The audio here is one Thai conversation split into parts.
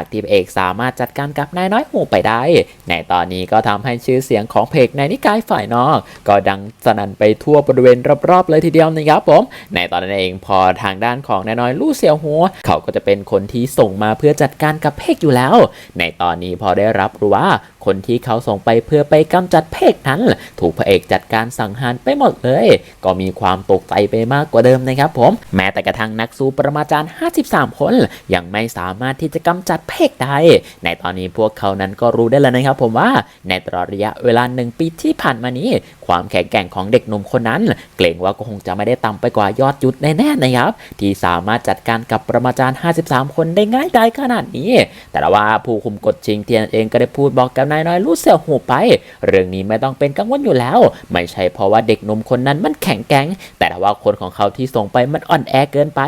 จากที่เอกสามารถจัดการกับนายน้อยหูไปได้ ในตอนนี้ก็ทำให้ชื่อเสียงของเพกในนิกายฝ่ายนอก ก็ดังสนั่นไปทั่วบริเวณรอบๆเลยทีเดียวนะครับผม ในตอนนั้นเองพอทางด้านของนายน้อยลู่เสียวหัว เขาก็จะเป็นคนที่ส่งมาเพื่อจัดการกับเพกอยู่แล้ว ในตอนนี้พอได้รับรู้ว่าคนที่เขาส่งไปเพื่อไปกำจัดเพกนั้น ถูกพระเอกจัดการสังหารไปหมดเลย ก็มีความตกใจไปมากกว่าเดิมนะครับผม แม้แต่กระทั่งนักสู้ประมาจารย์ 53 คน ยังไม่สามารถที่จะกำจัดเพกได้ ในตอนนี้พวกเขานั้นก็รู้ได้แล้วนะครับผมว่าในตลอดระยะเวลาหนึ่งปีที่ผ่านมานี้ ความแข็งแกร่งของเด็กหนุ่มคนนั้น เกรงว่าก็คงจะไม่ได้ต่ำไปกว่ายอดยุทธแน่ๆนะครับ ที่สามารถจัดการกับประมาจารย์ 53 คนได้ง่ายดายขนาดนี้ แต่ว่าผู้คุมกฎชิงเทียนเองก็ได้พูดบอกกับนายน้อยรู้เสี่ยหูไป เรื่องนี้ไม่ต้องเป็นกังวลอยู่แล้ว ไม่ใช่เพราะว่าเด็กหนุ่มคนนั้นมันแข็งแกร่งแต่ว่าคนของเขาที่ส่งไปมันอ่อนแอเกินไป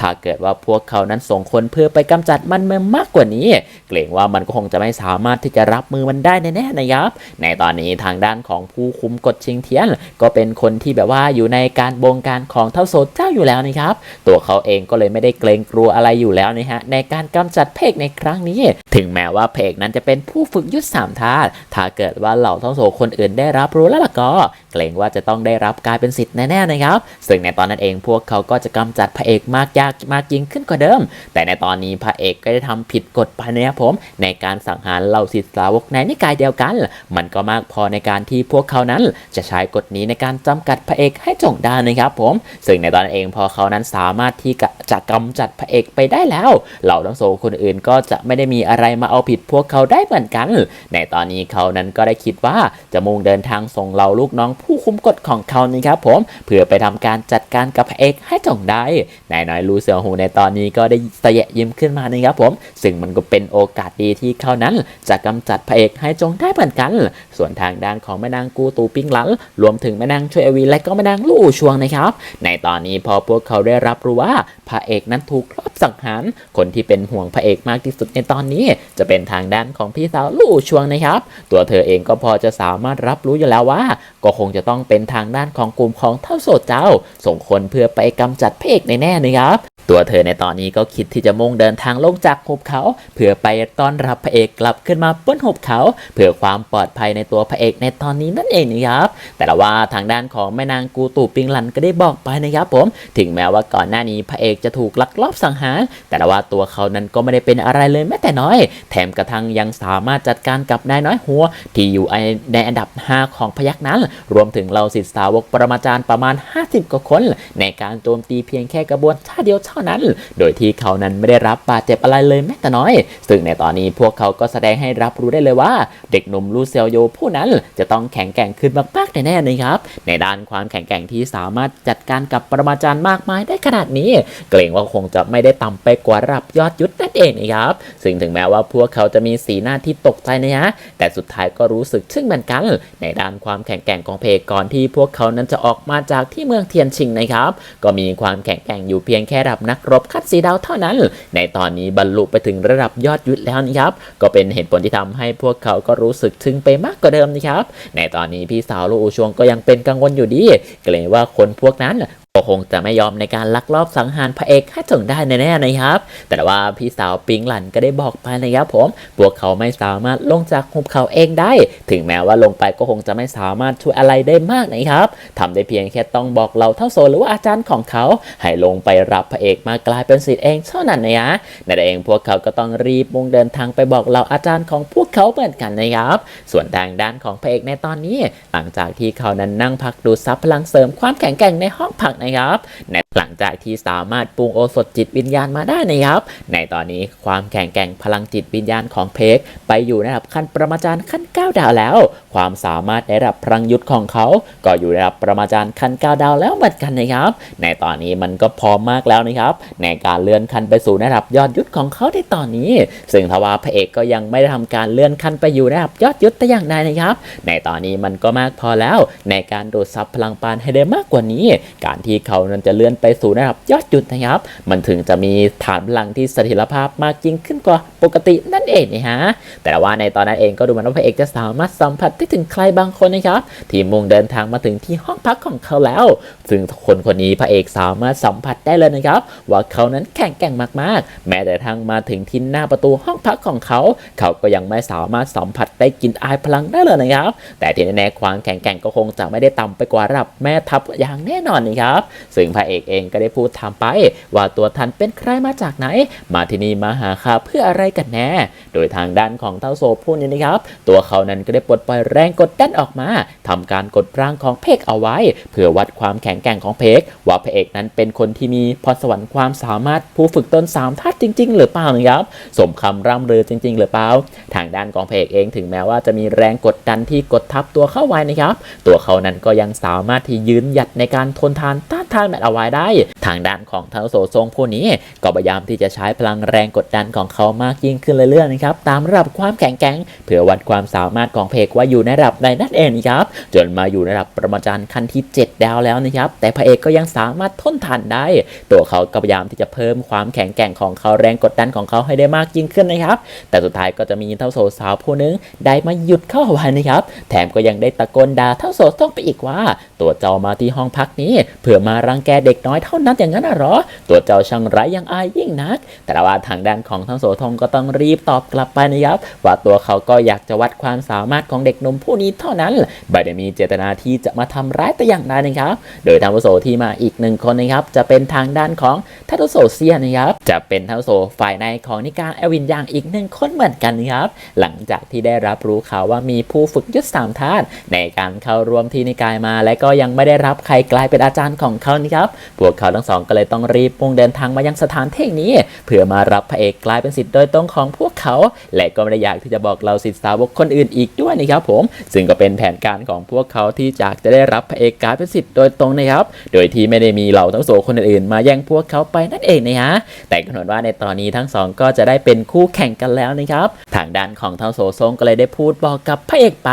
ถ้าเกิดว่าพวกเขานั้นส่งคนเพื่อไปกำจัดมันมากกว่านี้ เกรงว่ามันก็คงจะไม่สามารถที่จะรับมือมันได้แน่ๆนะครับ ในตอนนี้ทางด้านของผู้คุมกฎชิงเทียน ก็เป็นคนที่แบบว่าอยู่ในการบงการของเท่าโซเจ้าอยู่แล้วนะครับ ตัวเขาเองก็เลยไม่ได้เกรงกลัวอะไรอยู่แล้วนะฮะในการกำจัดเพกในครั้งนี้ ถึงแม้ว่าเพกนั้นจะเป็นผู้ฝึกยุทธสามธาตุถ้าเกิดว่าเหล่าเท่าโซคนอื่นได้รับรู้แล้วล่ะก็ เกรงว่าจะต้องได้รับกลายเป็นสิทธิ์แน่ๆนะครับ ซึ่งในตอนนั้นเองพวกเขาก็จะกำจัดพระเอกมากยากมากยิ่งขึ้นกว่าเดิม แต่ในตอนนี้พระเอกก็ได้ทำผิดกฎไปนะครับผม ในการสังหารเหล่าศิษย์สาวกในนิกายเดียวกัน มันก็มากพอในการที่พวกเขานั้นจะใช้กฎนี้ในการจำกัดพระเอกให้จงได้นะครับผม ซึ่งในตอนนั้นเองพอเขานั้นสามารถที่จะกำจัดพระเอกไปได้แล้ว เหล่าทั้งโซคนอื่นก็จะไม่ได้มีอะไรมาเอาผิดพวกเขาได้เหมือนกัน ในในตอนนี้เขานั้นก็ได้คิดว่าจะมุ่งเดินทางส่งเหล่าลูกน้องผู้คุมกฎของเขานี่ครับผมเพื่อไปทำการจัดการกับพระเอกให้จงได้นายน้อยลูเสือหูในตอนนี้ก็ได้เสยะยิ้มขึ้นมานะครับผมซึ่งมันก็เป็นโอกาสดีที่เขานั้น จะกำจัดพระเอกให้จงได้เหมือนกัน ส่วนทางด้านของแม่นางกูตูปิงหลันรวมถึงแม่นางช่วยอวีและก็แม่นางลู่ชวงนะครับในตอนนี้พอพวกเขาได้รับรู้ว่า พระเอกนั้นถูกลอบสังหาร คนที่เป็นห่วงพระเอกมากที่สุดในตอนนี้ จะเป็นทางด้านของพี่สาวลู่ชวงนะครับ ตัวเธอเองก็พอจะสามารถรับรู้อยู่แล้วว่า ก็คงจะต้องเป็นทางด้านของกลุ่มของเท่าโสดเจ้า ส่งคนเพื่อไปกำจัดพระเอกในแน่นะครับ ตัวเธอในตอนนี้ก็คิดที่จะมุ่งเดินทางลงจากหุบเขา เพื่อไปต้อนรับพระเอกกลับขึ้นมาบนหุบเขา เพื่อความปลอดภัยในตัวพระเอกในตอนนี้นั่นเองนะครับแต่ละว่าทางด้านของแม่นางกูตูปิงหลันก็ได้บอกไปนะครับผม ถึงแม้ว่าก่อนหน้านี้พระเอกจะถูกลักลอบสังหารแต่ละว่าตัวเขานั้นก็ไม่ได้เป็นอะไรเลยแม้แต่น้อย แถมกระทั่งยังสามารถจัดการกับนายน้อยหัว ที่อยู่ในอันดับ 5 ของพยักนั้น รวมถึงเราศิษย์สาวกปรมาจารย์ประมาณ 50 กว่าคน ในการโจมตีเพียงแค่กระบวนท่าเดียวเท่านั้น โดยที่เขานั้นไม่ได้รับบาดเจ็บอะไรเลยแม้แต่น้อย ซึ่งในตอนนี้พวกเขาก็แสดงให้รับรู้ได้เลยว่า เด็กหนุ่มลูเซลโยผู้นั้นจะต้องแข็งแกร่งขึ้นมากๆแน่ๆนะครับ ในด้านความแข็งแกร่งที่สามารถจัดการกับปรมาจารย์มากมายได้ขนาดนี้ เกรงว่าคงจะไม่ได้ต่ำไปกว่าระดับยอดยุทธนั่นเองนะครับ ซึ่งถึงแม้ว่าพวกเขาจะมีสีหน้าที่ตกใจนะฮะแต่สุดท้ายก็รู้สึกชึ่งเหมือนกัน ในด้านความแข็งแกร่งของเพกก่อนที่พวกเขานั้นจะออกมาจากที่เมืองเทียนชิงนะครับ ก็มีความแข็งแกร่งอยู่เพียงแค่ระดับนักรบคัดสีดาวเท่านั้น ในตอนนี้บรรลุไปถึงระดับยอดยุทธแล้วนะครับ ก็เป็นเหตุผลที่ทำให้พวกเขาก็รู้สึกถึงไปมากกว่าเดิมนะครับ ในตอนนี้พี่สาวลูกอูชวงก็ยังเป็นกังวลอยู่ดี เกรงว่าคนพวกนั้นก็คงจะไม่ยอมในการลักลอบสังหารพระเอกให้ถึงได้แน่ๆนะครับ แต่ว่าพี่สาวปิงหลันก็ได้บอกไปนะครับผมพวกเขาไม่สามารถลงจากหุบเขาเองได้ ถึงแม้ว่าลงไปก็คงจะไม่สามารถช่วยอะไรได้มากนะครับทำได้เพียงแค่ต้องบอกเราเท่าโซหรือว่าอาจารย์ของเขาให้ลงไปรับพระเอกมากลายเป็นศิษย์เองเท่านั้นนะฮะนั่นเองพวกเขาก็ต้องรีบมุ่งเดินทางไปบอกเราอาจารย์ของพวกเขาเหมือนกันนะครับ ส่วนทางด้านของพระเอกในตอนนี้ หลังจากที่เขานั้นนั่งพักดูซับพลังเสริมความแข็งแกร่งในห้องพักนะครับในหลังจากที่สามารถปรุงโอสถจิตวิญญาณมาได้นะครับ ในตอนนี้ความแข็งแกร่งพลังจิตวิญญาณของเพกไปอยู่ในระดับขั้นประมาจารย์ขั้น 9 ดาวแล้ว ความสามารถในระดับพลังยุทธของเขา ก็อยู่ในระดับประมาจารย์ขั้น 9 ดาวแล้วเหมือนกันนะครับ ในตอนนี้มันก็พร้อมมากแล้วนะครับ ในการเลื่อนขั้นไปสู่ระดับยอดยุทธของเขาในตอนนี้ ซึ่งทว่าพระเอกก็ยังไม่ได้ทำการเลื่อนขั้นไปอยู่ในระดับยอดยุทธแต่อย่างใดนะครับ ในตอนนี้มันก็มากพอแล้ว ในการดูดซับพลังปานให้ได้มากกว่านี้ การที่เขานั้นจะเลื่อนไปสู่ระดับยอดจุดนะครับ มันถึงจะมีฐานพลังที่เสถียรภาพมากยิ่งขึ้นกว่าปกตินั่นเองนะฮะแต่ว่าในตอนนั้นเองก็ดูเหมือนว่าพระเอกจะสามารถสัมผัสได้ถึงใครบางคนนะครับที่มุ่งเดินทางมาถึงที่ห้องพักของเขาแล้ว ซึ่งคนคนนี้พระเอกสามารถสัมผัสได้เลยนะครับ ว่าเขานั้นแข็งแกร่งมากๆ แม้แต่ทั้งมาถึงที่หน้าประตูห้องพักของเขา เขาก็ยังไม่สามารถสัมผัสได้กลินอายพลังได้เลยนะครับ แต่ที่แน่ๆความแข็งแกร่งก็คงจะไม่ได้ต่ำไปกว่าระดับแม่ทัพอย่างแน่นอนนะครับซึ่งพระเอกเองก็ได้พูดถามไป ว่าตัวท่านเป็นใครมาจากไหน มาที่นี่มาหาข้าเพื่ออะไรกันแน่ โดยทางด้านของเต้าโซพูดนี้นะครับ ตัวเขานั้นก็ได้ปลดปล่อยแรงกดดันออกมาทำการกดร่างของเพกเอาไว้ เพื่อวัดความแข็งแกร่งของเพกว่าพระเอกนั้นเป็นคนที่มีพรสวรรค์ความสามารถผู้ฝึกตนสามธาตุจริง ๆ หรือเปล่านะครับสมคำร่ำลือจริง ๆ หรือเปล่า ทางด้านของพระเอกเองถึงแม้ว่าจะมีแรงกดดันที่กดทับตัวเข้าไว้นะครับ ตัวเขานั้นก็ยังสามารถที่ยืนหยัดในการทนทานต้าน ทานแมตเอาไว้ได้ ทางด้านของเทาโซทรงผู้นี้ ก็พยายามที่จะใช้พลังแรงกดดันของเขามากยิ่งขึ้นเรื่อยๆนะครับตามระดับความแข็งแกร่งเพื่อวัดความสามารถของเพกว่าอยู่ในระดับใดนั่นเองครับจนมาอยู่ในระดับประมาจารย์ขั้นที่ 7 ดาวแล้วนะครับแต่พระเอกก็ยังสามารถทนทานได้ ตัวเขาก็พยายามที่จะเพิ่มความแข็งแกร่งของเขาแรงกดดันของเขาให้ได้มากยิ่งขึ้นนะครับ แต่สุดท้ายก็จะมีเท่าโซสาวผู้หนึงได้มาหยุดเข้าเอาไว้นะครับ แถมก็ยังได้ตะโกนด่าเท่าโซต้องไปอีกว่า ตัวเจ้ามาที่ห้องพักนี้ เพื่อมารังแกเด็กน้อยเท่านั้นอย่างนั้นหรอ ตัวเจ้าช่างไร้ยังอายยิ่งนัก แต่ว่าทางด้านของทั้งโสทงก็ต้องรีบตอบกลับไปนะครับ ว่าตัวเขาก็อยากจะวัดความสามารถของเด็กหนุ่มผู้นี้เท่านั้นไม่ได้มีเจตนาที่จะมาทำร้ายแต่อย่างใดนะครับ โดยทางโสที่มาอีกหนึ่งคนนะครับ จะเป็นทางด้านของทัตโซเซียนะครับ จะเป็นทัตโซฝ่ายในของนิกายเอวินยางอีกหนึ่งคนเหมือนกันนะครับ หลังจากที่ได้รับรู้ข่าวว่ามีผู้ฝึกยุทธสามท่านในการเข้าร่วมที่นิกายมา และก็ยังไม่ได้รับใครกลายเป็นอาจารย์ของเขานะครับ พวกเขาทั้งสองก็เลยต้องรีบมุ่งเดินทางมายังสถานที่นี้ เพื่อมารับพระเอกกลายเป็นสิทธิ์โดยตรงของพวกเขา และก็ไม่ได้อยากที่จะบอกเราสิทธิ์สาวกคนอื่นอีกด้วยนะครับผม ซึ่งก็เป็นแผนการของพวกเขาที่จากจะได้รับพระเอกกลายเป็นสิทธิ์โดยตรงนะครับ โดยที่ไม่ได้มีเหล่าทั้งโสคนอื่นมาแย่งพวกเขาไปนั่นเองนะฮะ แต่กำหนดว่าในตอนนี้ทั้งสองก็จะได้เป็นคู่แข่งกันแล้วนะครับ ทางด้านของเท้าโสทรงก็เลยได้พูดบอกกับพระเอกไป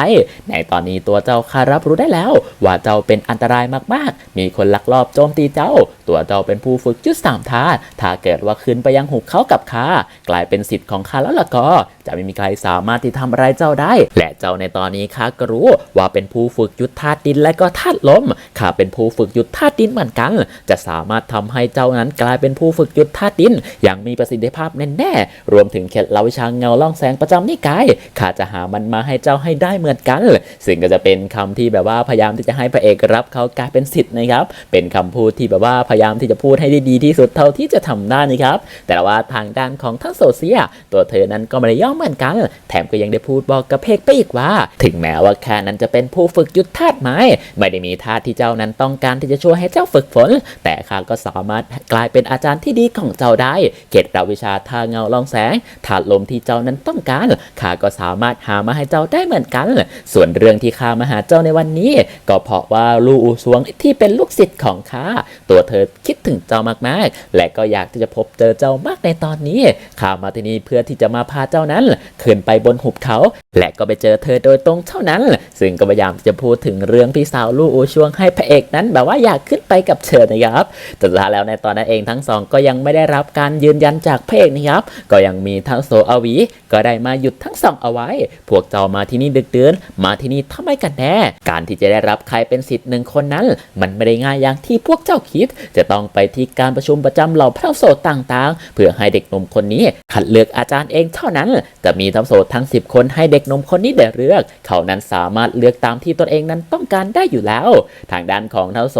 ในตอนนี้ตัวเจ้าคารับรู้ได้แล้ว ว่าเจ้าเป็นอันตรายมากๆ มีคนลักลอบโจมตีเจ้า ตัวเจ้าเป็นผู้ฝึกจุดสามท่าถ้าเกิดว่าขึ้นไปยังหุบเขากับข้ากลายเป็นสิทธิ์ของข้าแล้วล่ะก็ จะไม่มีใครสามารถที่ทำอะไรเจ้าได้ และเจ้าในตอนนี้ข้าก็รู้ว่าเป็นผู้ฝึกยุทธธาตุดินและก็ธาตุลมข้าเป็นผู้ฝึกยุทธธาตุดินเหมือนกัน จะสามารถทำให้เจ้านั้นกลายเป็นผู้ฝึกยุทธธาตุดิน อย่างมีประสิทธิภาพแน่ๆรวมถึงเคล็ดลับวิชาเงาล่องแสงประจำนิกายข้าจะหามันมาให้เจ้าให้ได้เหมือนกัน ซึ่งก็จะเป็นคำที่แบบว่าพยายามที่จะให้พระเอกรับเขากลายเป็นสิทธิ์นะครับ เป็นคำพูดที่แบบว่าพยายามที่จะพูดให้ได้ดีที่สุดเท่าที่จะทำได้นะครับ แต่ว่าทางด้านของทั้งโซเซีย ตัวเธอนั้นก็ไม่ได้ย่อมเหมือนกัน แถมก็ยังได้พูดบอกกับเพกไปอีกว่า ถึงแม้ว่าแค่นั้นจะเป็นผู้ฝึกยุทธธาตุไม้ ไม่ได้มีธาตุที่เจ้านั้นต้องการที่จะช่วยให้เจ้าฝึกฝน แต่ข้าก็สามารถกลายเป็นอาจารย์ที่ดีของเจ้าได้ เกตราวิชาทาเงาลองแสงธาตุลมที่เจ้านั้นต้องการข้าก็สามารถหามาให้เจ้าได้เหมือนกัน ส่วนเรื่องที่ข้ามาหาเจ้าในวันนี้ ก็เพราะว่าลูอูซวงที่เป็นลูกศิษย์ของข้าตัวเธอคิดถึงเจ้ามากๆ และก็อยากที่จะพบเจอเจ้ามากในตอนนี้ข้ามาที่นี่เพื่อที่จะมาพาเจ้านั้นขึ้นไปบนหุบเขา และก็ไปเจอเธอโดยตรงเท่านั้น ซึ่งก็พยายามจะพูดถึงเรื่องพี่สาวลูอูชวงให้พระเอกนั้น แบบว่าอยากขึ้นไปกับเธอนะครับแต่สุดท้ายแล้วในตอนนั้นเองทั้งสองก็ยังไม่ได้รับการยืนยันจากพระเอกนะครับ ก็ยังมีทั้งโซอาวีก็ได้มาหยุดทั้งสองเอาไว้ พวกเจ้ามาที่นี่ดึกเดือนมาที่นี่ทำไมกันแน่ การที่จะได้รับใครเป็นสิทธิ์หนึ่งคนนั้น มันไม่ได้ง่ายอย่างที่พวกเจ้าคิด จะต้องไปที่การประชุมประจำเหล่าพระโสดต่างๆ เพื่อให้เด็กหนุ่มคนนี้คัดเลือกอาจารย์เองเท่านั้นจะมีทั้งโสดทั้ง 10 คนให้เด็กหนุ่มคนนี้ได้เลือก เขานั้นสามารถเลือกตามที่ตนเองนั้นต้องการได้อยู่แล้ว ทางด้านของเท้าโส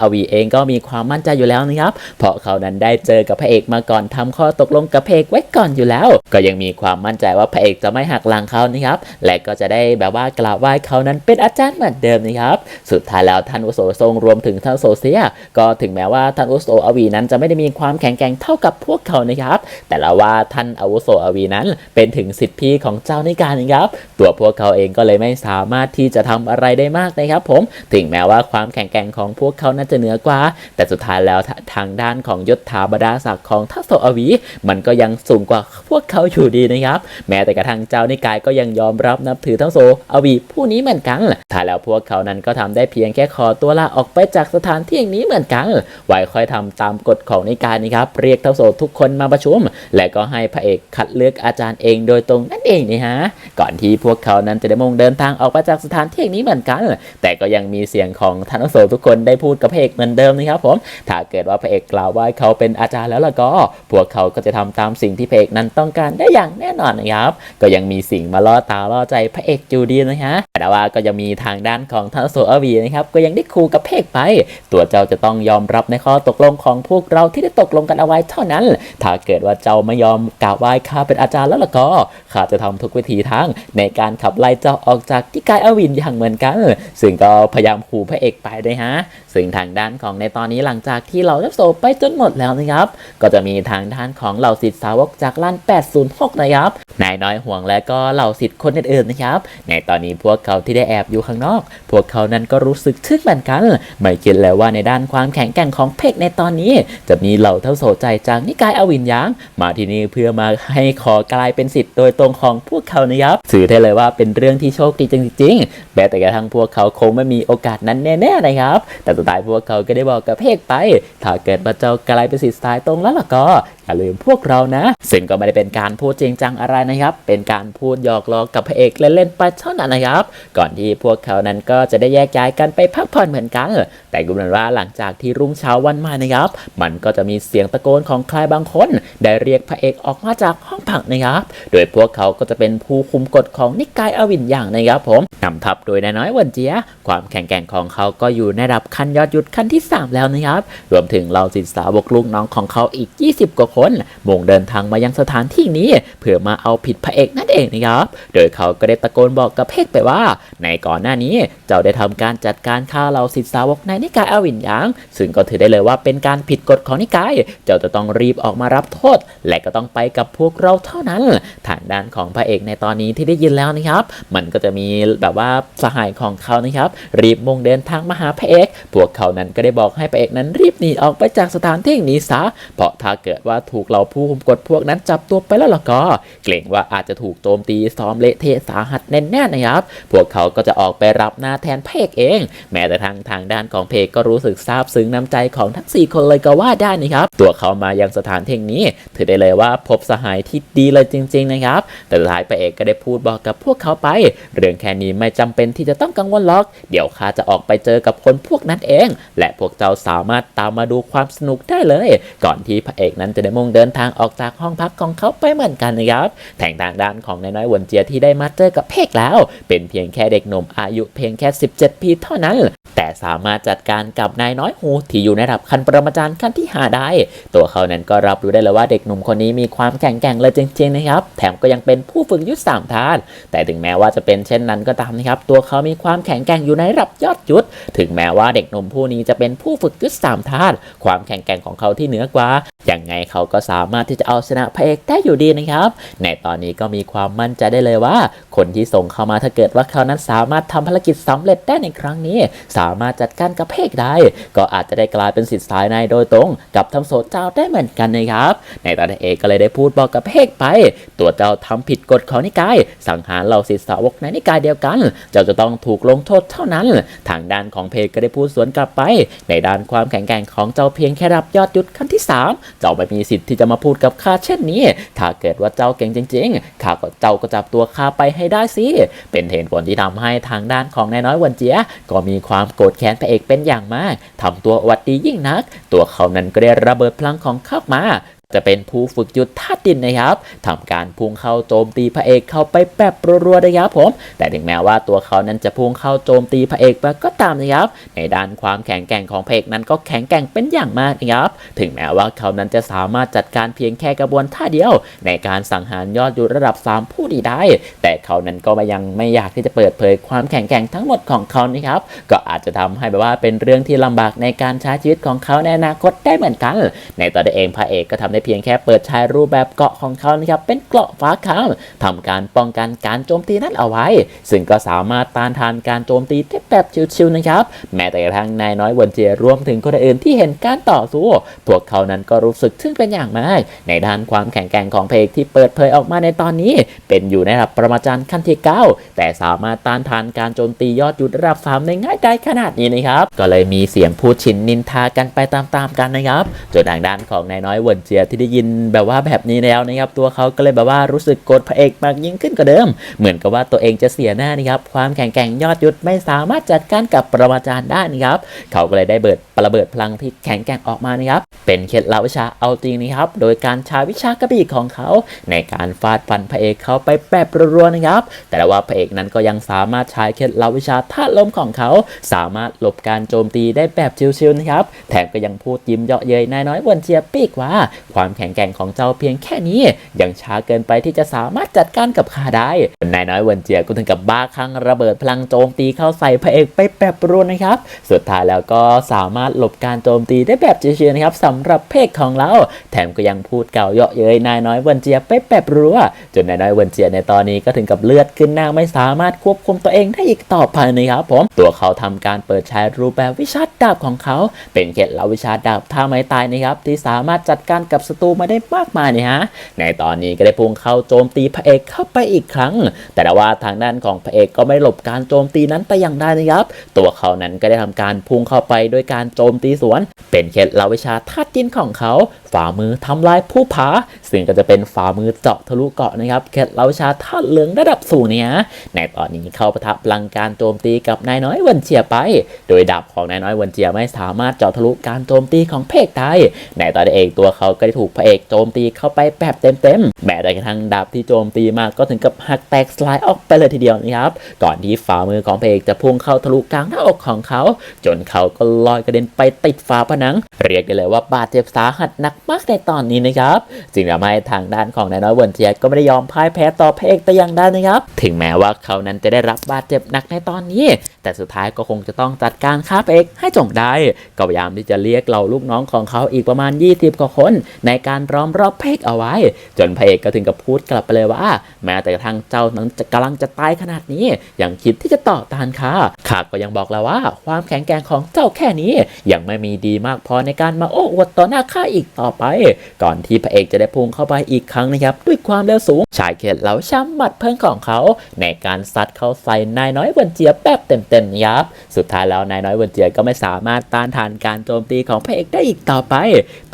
อวีเองก็มีความมั่นใจอยู่แล้วนะครับ เพราะเขานั้นได้เจอกับพระเอกมาก่อนทำข้อตกลงกับพระเอกไว้ก่อนอยู่แล้ว ก็ยังมีความมั่นใจว่าพระเอกจะไม่หักหลังเขานะครับ และก็จะได้แบบว่ากล่าวไหว้เขานั้นเป็นอาจารย์เหมือนเดิมนะครับ สุดท้ายแล้วท่านอุโสทรงรวมถึงท่านโซเซีย ก็ถึงแม้ว่าท่านอุโสอวีนั้นจะไม่ได้มีความแข็งแกร่งเท่ากับพวกเขานะครับ แต่ละว่าท่านอุโสอวีนั้นเป็นถึงสิทธิพี่ของเจ้าในการนะครับ ตัวพวกเขาเองก็เลยไม่สามารถที่จะทำอะไรได้มากนะครับ ผม ถึงแม้ว่าความแข็งแกร่งของพวกเขาน่าจะเหนือกว่า แต่สุดท้ายแล้วทางด้านของยศถาบรรดาศักดิ์ของทัศโอวี มันก็ยังสูงกว่าพวกเขาอยู่ดีนะครับ แม้แต่กระทั่งเจ้านิกายก็ยังยอมรับนับถือทั้งโซอวีผู้นี้เหมือนกันถ้าแล้วพวกเขานั้นก็ทำได้เพียงแค่ขอตัวลาออกไปจากสถานที่อย่างนี้เหมือนกัน ไว้ค่อยทำตามกฎของนิกายนะครับ เรียกทั้งโซทุกคนมาประชุม และก็ให้พระเอกคัดเลือกอาจารย์เองโดยตรงนั่นเองนะฮะ ก่อนที่พวกเขานั้นจะได้มุ่งเดินทางออกมาจากสถานที่นี้เหมือนกัน แต่ก็ยังมีเสียงของท่านอโสทุกคนได้พูดกับพระเอกเหมือนเดิมนะครับผม ถ้าเกิดว่าพระเอกกล่าวว่าเขาเป็นอาจารย์แล้วล่ะก็ พวกเขาก็จะทำตามสิ่งที่พระเอกนั้นต้องการได้อย่างแน่นอนนะครับ ก็ยังมีสิ่งมาล่อตาล่อใจพระเอกอยู่ดีนะฮะ แต่ว่าก็ยังมีทางด้านของท่านอโสอวีนะครับ ก็ยังได้คูกับพระเอกไป ตัวเจ้าจะต้องยอมรับในข้อตกลงของพวกเราที่ได้ตกลงกันเอาไว้เท่านั้น ถ้าเกิดว่าเจ้าไม่ยอมกราบไหว้ข้าเป็นอาจารย์แล้วล่ะก็ข้าจะทำทุกวิธีทางในการขับไล่เจ้าออกจากที่กายอวินอย่างเหมือนกัน ซึ่งก็พยายามขู่พระเอกไปเลยฮะ ซึ่งทางด้านของในตอนนี้หลังจากที่เราได้โซไปจนหมดแล้วนะครับ ก็จะมีทางด้านของเหล่าสิทธิสาวกจากล้าน 806 นะครับ นายน้อยห่วงและก็เหล่าสิทธิ์คนอื่นๆนะครับ ในตอนนี้พวกเขาที่ได้แอบอยู่ข้างนอก พวกเขานั้นก็รู้สึกทึ่งเหมือนกัน ไม่คิดเลยว่าในด้านความแข็งแกร่งของเพกในตอนนี้ จะมีเหล่าเท่าโสใจจากนิกายอวินยังมาที่นี่เพื่อมาให้ขอกลายเป็นสิทธิ์โดยตรงของพวกเขานะครับสื่อได้เลยว่าเป็นเรื่องที่โชคดีจริงๆแม้แต่กระทั่งพวกเขาคงไม่มีโอกาสนั้นแน่ๆนะครับ แต่สุดท้ายพวกเขาก็ได้บอกกับเพกไป ถ้าเกิดว่าเจ้ากลายเป็นสิทธิ์สายตรงแล้วล่ะก็ อย่าลืมพวกเรานะ ซึ่งก็ไม่ได้เป็นการพูดจริงจังอะไรนะครับ เป็นการพูดหยอกล้อกับพระเอกเล่นๆไปเท่านั้นนะครับ ก่อนที่พวกเขานั้นก็จะได้แยกย้ายกันไปพักผ่อนเหมือนกัน แต่ดูเหมือนว่าหลังจากที่รุ่งเช้าวันมานะครับ มันก็จะมีเสียงตะโกนของใครบางคน ได้เรียกพระเอกออกมาจากห้องพักนะครับ โดยพวกเขาก็จะเป็นผู้คุมกฎของนิกายอวินอย่างนะครับผมนำทัพโดยนายน้อยวันเจีย ความแข็งแกร่งของเขาก็อยู่ในระดับขั้นยอดยุทธขั้นที่ 3 แล้วนะครับ รวมถึงเราศิษย์สาวกลูกน้องของเขาอีก 20 กว่าคนมุ่งเดินทางมายังสถานที่นี้ เพื่อมาเอาผิดพระเอกนั่นเองนะครับ โดยเขาก็ได้ตะโกนบอกกับเพกไปว่า ในก่อนหน้านี้เจ้าได้ทำการจัดการฆ่าเราศิษย์สาวกในนิกายอวินยัง ซึ่งก็ถือได้เลยว่าเป็นการผิดกฎของนิกาย เจ้าจะต้องรีบออกมารับโทษ และก็ต้องไปกับพวกเราเท่านั้น ทางด้านของพระเอกในตอนนี้ที่ได้ยินแล้วนะครับ มันก็จะมีแบบว่าสหายของเขานะครับ รีบมุ่งเดินทางมาหาพระเอก พวกเขานั้นก็ได้บอกให้พระเอกนั้นรีบหนีออกไปจากสถานที่หนี้ซะ เพราะถ้าเกิดว่าถูกเราผู้คุมกฎพวกนั้นจับตัวไปแล้วล่ะก็ เกรงว่าอาจจะถูกโจมตีซ้อมเละเทะสาหัสแน่ๆนะครับ พวกเขาก็จะออกไปรับหน้าแทนเอกเอง แม้แต่ทางทางด้านของเพกก็รู้สึกซาบซึ้งน้ำใจของทั้ง 4 คนเลยก็ว่าได้นะครับ ตัวเขามายังสถานที่งนี้ ถือได้เลยว่าพบสหายที่ดีเลยจริง ๆ นะครับ แต่ท้ายพระเอกก็ได้พูดบอกกับพวกเขาไป เรื่องแค่นี้ไม่จำเป็นที่จะต้องกังวลหรอก เดี๋ยวข้าจะออกไปเจอกับคนพวกนั้นเอง และพวกเจ้าสามารถตามมาดูความสนุกได้เลย ก่อนที่พระเอกนั้นจะได้มุ่งเดินทางออกจากห้องพักของเขาไปเหมือนกันนะครับแถงทางด้านของนายน้อยวนเจียที่ได้มาเจอกับเพกแล้ว เป็นเพียงแค่เด็กหนุ่มอายุเพียงแค่ 17 ปีเท่านั้นแต่สามารถจัดการกับนายน้อยหูที่อยู่ในระดับขั้นปรมาจารย์ขั้นที่หาได้ ตัวเขานั้นก็รับรู้ได้เลยว่าเด็กหนุ่มคนนี้มีความแข็งแกร่งเลยจริงๆนะครับ แถมก็ยังเป็นผู้ฝึกยุทธสามทาน แต่ถึงแม้ว่าจะเป็นเช่นนั้นก็ตามนะครับ ตัวเขามีความแข็งแกร่งอยู่ในระดับยอดยุทธถึงแม้ว่าเด็กหนุ่มผู้นี้จะเป็นผู้ฝึกยุทธสามทาน ความแข็งแกร่งของเขาที่เหนือกว่าอยังไงเขาก็สามารถที่จะเอาชนะพระเอกได้อยู่ดีนะครับ ในตอนนี้ก็มีความมั่นใจได้เลยว่า คนที่ส่งเข้ามาถ้าเกิดว่าเขานั้นสามารถทำภารกิจสำเร็จได้ในครั้งนี้สามารถจัดการกับเพกได้ก็อาจจะได้กลายเป็นสิทธิ์สายในโดยตรง กับทั้งโสดเจ้าได้เหมือนกันนะครับ ในตอนนี้เอกก็เลยได้พูดบอกกับเพกไป ตัวเจ้าทำผิดกฎของนิกาย สังหารเหล่าศิษย์สาวกในนิกายเดียวกัน เจ้าจะต้องถูกลงโทษเท่านั้น ทางด้านของเพกก็ได้พูดสวนกลับไป ในด้านความแข็งแกร่งของเจ้าเพียงแค่รับยอดยุทธขั้นที่ 3 เจ้าไม่มีสิทธิ์ที่จะมาพูดกับข้าเช่นนี้ ถ้าเกิดว่าเจ้าเก่งจริง ๆ ข้าก็เจ้าก็จับตัวข้าไปให้ได้สิ เป็นเหตุผลที่ทำให้ทางด้านของนายน้อยวันเจียก็มีความโกรธแค้นพระเอกเป็นอย่างมากทำตัวอวัดดียิ่งนัก ตัวเขานั้นก็ได้ระเบิดพลังของเข้ามา จะเป็นผู้ฝึกยุทธท่าตุดินนะครับทำการพุ่งเข้าโจมตีพระเอกเข้าไปแบบรัวๆนะครับผม แต่ถึงแม้ว่าตัวเขานั้นจะพุ่งเข้าโจมตีพระเอกไปก็ตามนะครับในด้านความแข็งแกร่งของพระเอกนั้นก็แข็งแกร่งเป็นอย่างมากนะครับถึงแม้ว่าเขานั้นจะสามารถจัดการเพียงแค่กระบวนท่าเดียว ในการสังหารยอดยุทธระดับ 3 ผู้ดีได้ แต่เขานั้นก็ยังไม่อยากที่จะเปิดเผยความแข็งแกร่งทั้งหมดของเขานะครับก็อาจจะทำให้แบบว่าเป็นเรื่องที่ลำบากในการใช้ชีวิตของเขาในอนาคตได้เหมือนกัน ในตอนเองพระเอกก็ทำได้เพียงแค่เปิดใช้รูปแบบเกาะของเขานะครับเป็นเกราะฟ้าคามทำการป้องกันการโจมตีนั้นเอาไว้ ซึ่งก็สามารถต้านทานการโจมตีได้แบบชิวๆนะครับ แม้แต่กระทั่งนายน้อยวนเจียรวมถึงคนอื่นที่เห็นการต่อสู้ พวกเขานั้นก็รู้สึกทึ่งเป็นอย่างมาก ในด้านความแข็งแกร่งของเพลงที่เปิดเผยออกมาในตอนนี้ เป็นอยู่ในระดับประมาจารย์ขั้นที่ 9 แต่สามารถต้านทานการโจมตียอดยุทธระดับ3ในง่ายได้ขนาดนี้นะครับ ก็เลยมีเสียงพูดชินนินทากันไปตามๆกันนะครับจนทางด้านของนายน้อยวินเจียที่ได้ยินแบบว่าแบบนี้แล้วนะครับ ตัวเขาก็เลยแบบว่ารู้สึกโกรธพระเอกมากยิ่งขึ้นกว่าเดิม เหมือนกับว่าตัวเองจะเสียหน้านะครับ ความแข็งแกร่งยอดยุทธไม่สามารถจัดการกับปรมาจารย์ได้นะครับ เขาก็เลยได้เบิดประเบิดพลังที่แข็งแกร่งออกมานะครับ เป็นเคล็ดลับวิชาเอาจริงนะครับ โดยการใช้วิชากระบี่ของเขา ในการฟาดฟันพระเอกเขาไปแบบรัวๆนะครับ แต่ว่าพระเอกนั้นก็ยังสามารถใช้เคล็ดลับวิชาธาตุลมของเขา สามารถหลบการโจมตีได้แบบชิวๆนะครับ แถมก็ยังพูดยิ้มเยาะเย้ยนายน้อยวนเจียปีกว่าความแข็งแกร่งของเจ้าเพียงแค่นี้ ยังช้าเกินไปที่จะสามารถจัดการกับข้าได้นายน้อยวนเจียก็ถึงกับบ้าคลั่งระเบิดพลังโจมตีเข้าใส่พระเอกไปแบบรัวนะครับ สุดท้ายแล้วก็สามารถหลบการโจมตีได้แบบชิวๆนะครับสำหรับเพกของเรา แถมก็ยังพูดเก่าเยาะเย้ยนายน้อยวนเจียไปแบบรัวจนนายน้อยวนเจียในตอนนี้ก็ถึงกับเลือดขึ้นหน้าไม่สามารถควบคุมตัวเองได้อีกต่อไปนะครับผมตัวเขาทำการเปิดใช้รูปแบบวิชาดาบของเขา เป็นเคล็ดลับวิชาดาบท่าไม้ตายนะครับที่สามารถจัดการกับศัตรูมาได้มากมายนะฮะ ในตอนนี้ก็ได้พุ่งเข้าโจมตีพระเอกเข้าไปอีกครั้ง แต่ว่าทางด้านของพระเอกก็ไม่หลบการโจมตีนั้นแต่อย่างใดนะครับ ตัวเขานั้นก็ได้ทำการพุ่งเข้าไปด้วยการโจมตีสวน เป็นเคล็ดลับวิชาธาตุดินของเขา ฝ่ามือทำลายผู้ผา ซึ่งก็จะเป็นฝ่ามือเจาะทะลุเกาะนะครับ เคล็ดลับวิชาธาตุเหลืองระดับสูงเนี่ยในตอนนี้เข้าประทะพลังการโจมตีกับนายน้อยวันเจียไป โดยดาบของนายน้อยวันเจียไม่สามารถเจาะทะลุการโจมตีของเพกได้ในตอนนี้เองตัวเขาก็ได้ถูกพระเอกโจมตีเข้าไปแบบเต็มๆแม้แต่กระทั่งดาบที่โจมตีมาก็ถึงกับหักแตกสลายออกไปเลยทีเดียวนะครับ ก่อนที่ฝ่ามือของพระเอกจะพุ่งเข้าทะลุกลางหน้าอกของเขา จนเขาก็ลอยกระเด็นไปติดฝาผนัง เรียกได้เลยว่าบาดเจ็บสาหัสหนักมากในตอนนี้นะครับจึงทำให้ทางด้านของนายน้อยเวิร์นเจียก็ไม่ได้ยอมพ่ายแพ้ต่อพระเอกแต่อย่างใดนะครับ ถึงแม้ว่าเขานั้นจะได้รับบาดเจ็บหนักในตอนนี้ แต่สุดท้ายก็คงจะต้องจัดการฆ่าพระเอกให้จงได้ก็พยายามที่จะเรียกเหล่าลูกน้องของเขาอีกประมาณ 20กว่าคนในการล้อมรอบพระเอกเอาไว้ จนพระเอกก็ถึงกับพูดกลับไปเลยว่า แม้แต่กระทั่งเจ้านั้นจะกำลังจะตายขนาดนี้ยังคิดที่จะต่อต้านข้าข้าก็ยังบอกแล้วว่า ความแข็งแกร่งของเจ้าแค่นี้ ยังไม่มีดีมากพอในการมาโอ้อวดต่อหน้าข้าอีกต่อไป ก่อนที่พระเอกจะได้พุ่งเข้าไปอีกครั้งนะครับ ด้วยความเร็วสูงชายเขตเหลาช้ำหมัดเพิ่งของเขา ในการซัดเข้าใส่นายน้อยเวนเจียบแบบเต็มๆนะครับ สุดท้ายแล้วนายน้อยเวนเจียก็ไม่สามารถต้านทานการโจมตีของพระเอกได้อีกต่อไป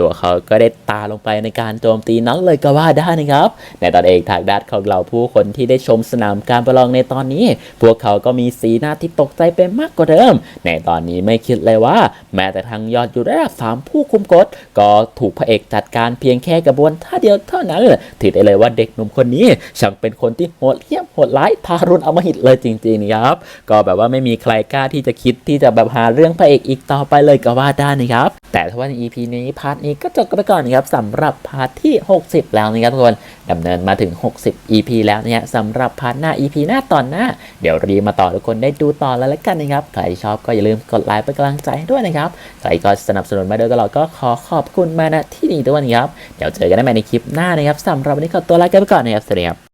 ตัวเขาก็ได้ตายลงไปในการโจมตีนั้นเลยก็ว่าได้นะครับ ในตอนเองทางด้านของเราผู้คนที่ได้ชมสนามการประลองในตอนนี้ พวกเขาก็มีสีหน้าที่ตกใจไปมากกว่าเดิม ในตอนนี้ไม่คิดเลยว่า แม้แต่ทางยอดอยู่ระดับสามผู้คุมกฎก็ถูกพระเอกจัดการเพียงแค่กระบวนท่าเดียวเท่านั้นถือได้เลยว่าเด็กหนุ่มคนนี้ช่างเป็นคนที่โหดเหี้ยมโหดร้ายทารุณอมหิตเลยจริงๆครับ ก็แบบว่าไม่มีใครกล้าที่จะคิดที่จะแบบหาเรื่องพระเอกอีกต่อไปเลยก็ว่าได้นะครับ แต่ถ้าว่าใน EP นี้พาร์ทนี้ก็จบกันไปก่อนครับสำหรับพาร์ทที่ 60 แล้วนะครับทุกคนดำเนินมาถึง 60 EP แล้วเนี่ยสำหรับพาร์ทหน้า EP หน้าตอนหน้า เดี๋ยวรีมาต่อทุกคนได้ดูต่อแล้วละกันนะครับ ใครชอบก็อย่าลืมกดไลค์เป็นกำลังใจให้ด้วยนะครับ ใครก็สนับสนุนมาโดยตลอดก็ขอขอบคุณมาณที่นี้ด้วยนะครับ เดี๋ยวเจอกันได้ใหม่ในคลิปหน้านะครับสำหรับวันนี้ขอตัวลาไปก่อนนะครับสวัสดีครับ